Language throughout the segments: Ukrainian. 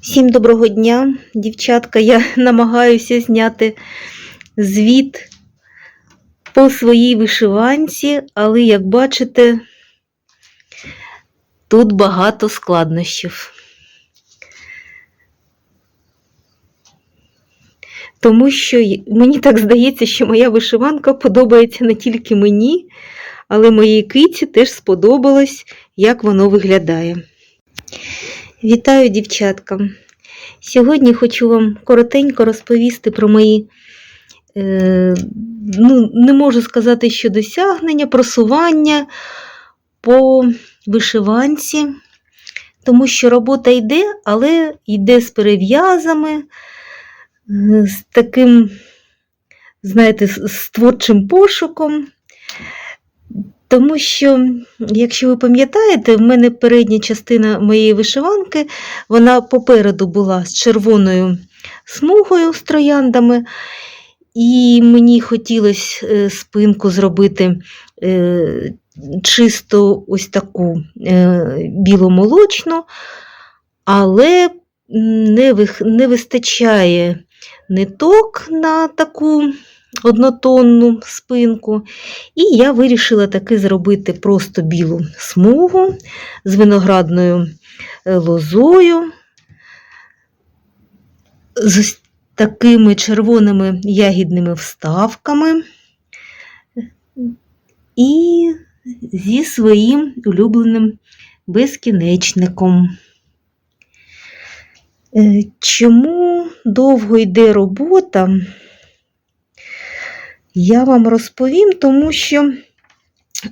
Всім доброго дня, дівчатка. Я намагаюся зняти звіт по своїй вишиванці, але, як бачите, тут багато складнощів. Тому що мені так здається, що моя вишиванка подобається не тільки мені, але моїй киці теж сподобалось, як воно виглядає. Вітаю, дівчатка! Сьогодні хочу вам коротенько розповісти про мої, е, ну, не можу сказати, що досягнення, просування по вишиванці, тому що робота йде, але йде з перев'язами, е, з таким, знаєте, з, творчим пошуком. Тому що, якщо ви пам'ятаєте, в мене передня частина моєї вишиванки, вона попереду була з червоною смугою з трояндами, і мені хотілося е, спинку зробити е, чисто ось таку е, біломолочну, але не вистачає ниток на таку однотонну спинку. І я вирішила таки зробити просто білу смугу з виноградною е, лозою, з такими червоними ягідними вставками і зі своїм улюбленим безкінечником. Е, Чому довго йде робота? Я вам розповім, тому що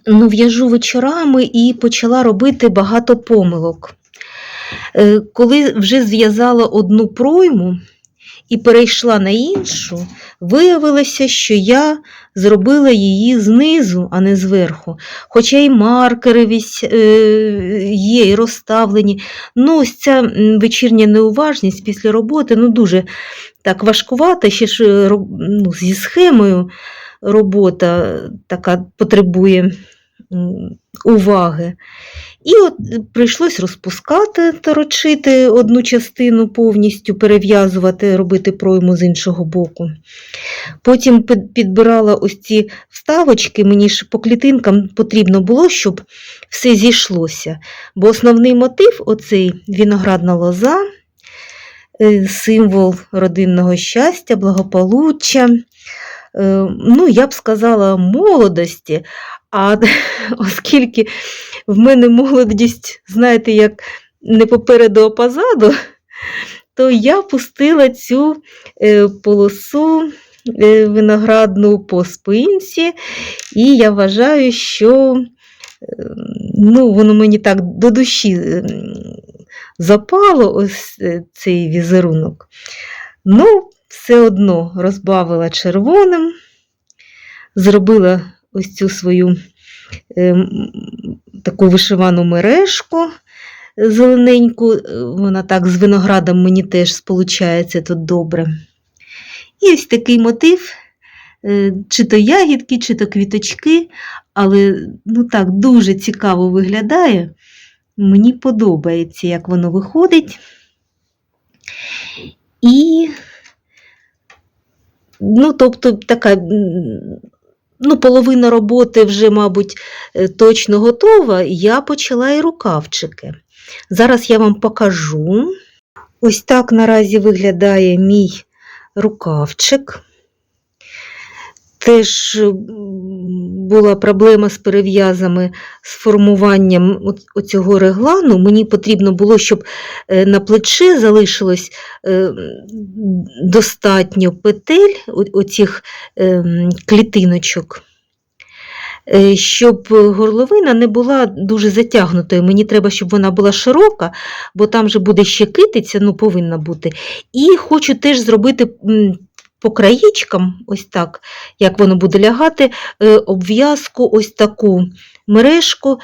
ну, в'яжу вечорами і почала робити багато помилок. Е, Коли вже зв'язала одну пройму і перейшла на іншу, виявилося, що я зробила її знизу, а не зверху. Хоча і маркери вісь, е, є, і розставлені. Ну, ось ця вечірня неуважність після роботи ну, дуже так важкувата, ще ж е, ну, зі схемою робота така потребує уваги. І от е, прийшлось розпускати, торочити одну частину повністю, перев'язувати, робити пройму з іншого боку. Потім підбирала ось ці вставочки, мені ж по клітинкам потрібно було, щоб все зійшлося. Бо основний мотив оцей виноградна лоза, е, символ родинного щастя, благополуччя. е, Ну, я б сказала, молодості, а оскільки в мене молодість, знаєте, як не попереду, а позаду, то я пустила цю е, полосу е, виноградну по спинці, і я вважаю, що е, ну, воно мені так до душі е, запало ось е, цей візерунок. Ну, все одно розбавила червоним, зробила ось цю свою е, таку вишивану мережку зелененьку. е, Вона так з виноградом мені теж сполучається тут добре. І ось такий мотив, е, чи то ягідки, чи то квіточки, але ну так дуже цікаво виглядає. Мені подобається, як воно виходить. І, ну, тобто, така, ну, половина роботи вже, мабуть, е, точно готова. Я почала і рукавчики. Зараз я вам покажу. Ось так наразі виглядає мій рукавчик. Теж була проблема з перев'язами, з формуванням оц- оцього реглану. Мені потрібно було, щоб е, на плече залишилось е, достатньо петель, оцих клітиночок, е, щоб горловина не була дуже затягнутою. Мені треба, щоб вона була широка, бо там же буде ще китиця, ну повинна бути. І хочу теж зробити по краєчкам, ось так, як воно буде лягати, е, обв'язку, ось таку мережку.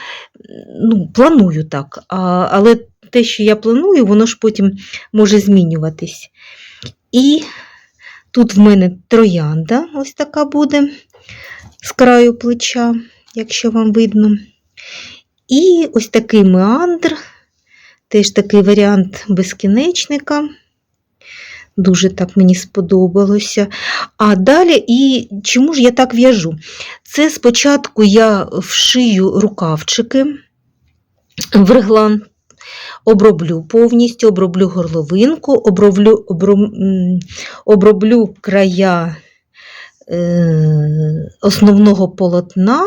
Ну, планую так, але те, що я планую, воно ж потім може змінюватись. І тут в мене троянда, ось така буде з краю плеча, якщо вам видно. І ось такий меандр Теж такий варіант безкінечника. Дуже так мені сподобалося. А далі, і чому ж я так в'яжу? Це спочатку я вшию рукавчики в реглан, оброблю повністю, оброблю горловинку, оброблю, обром, оброблю края е, основного полотна.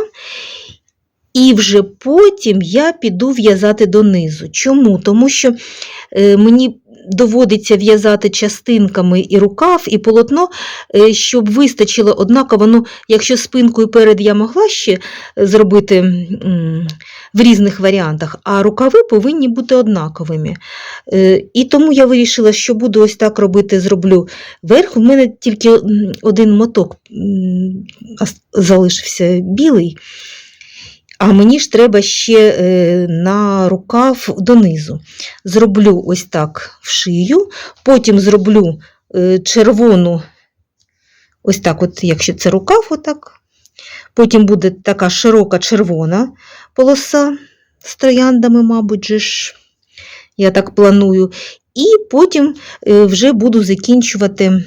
І вже потім я піду в'язати донизу. Чому? Тому що е, мені доводиться в'язати частинками і рукав, і полотно, е, щоб вистачило однаково. Ну, якщо спинку і перед я могла ще зробити в різних варіантах, а рукави повинні бути однаковими. Е, І тому я вирішила, що буду ось так робити, зроблю верх. У мене тільки один моток залишився білий. А мені ж треба ще е, на рукав донизу. Зроблю ось так в шию, потім зроблю е, червону, ось так, от, якщо це рукав, отак. Потім буде така широка червона полоса з трояндами, мабуть, же ж. Я так планую. І потім е, вже буду закінчувати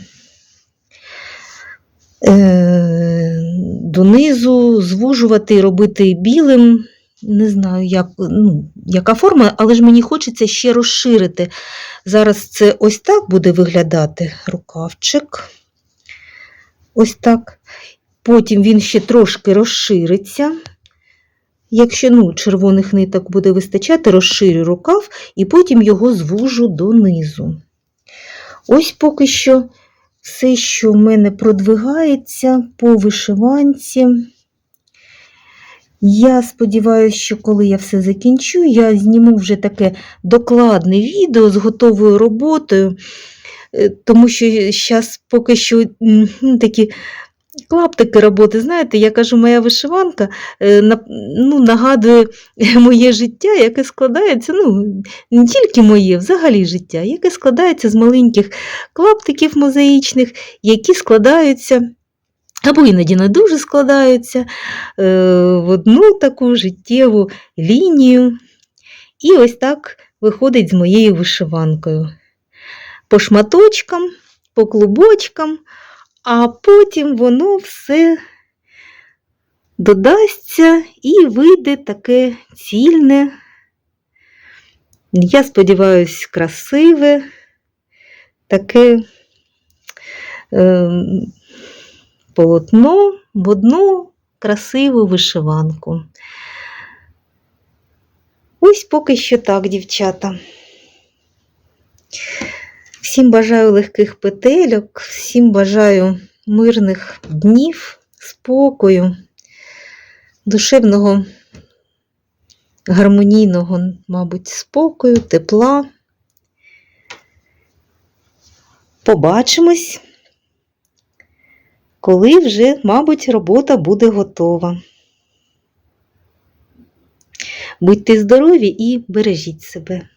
донизу, звужувати робити білим. Не знаю, як, ну, яка форма, але ж мені хочеться ще розширити. Зараз це ось так буде виглядати рукавчик. Ось так. Потім він ще трошки розшириться. Якщо ну, червоних ниток буде вистачати, розширю рукав і потім його звужу донизу. Ось поки що все, що в мене продвигається по вишиванці. Я сподіваюся, що коли я все закінчу, я зніму вже таке докладне відео з готовою роботою, е, тому що зараз поки що такі клаптики роботи, знаєте, я кажу, моя вишиванка е, ну, нагадує моє життя, яке складається, ну, не тільки моє, взагалі життя, яке складається з маленьких клаптиків мозаїчних, які складаються, або іноді не дуже складаються е, в одну таку життєву лінію. І ось так виходить з моєю вишиванкою. По шматочкам, по клубочкам, а потім воно все додасться і вийде таке цільне. Я сподіваюся, красиве, таке е, полотно в одну красиву вишиванку. Ось поки що так, дівчата. Всім бажаю легких петельок, всім бажаю мирних днів, спокою, душевного, гармонійного, мабуть, спокою, тепла. Побачимось, коли вже, мабуть, робота буде готова. Будьте здорові і бережіть себе.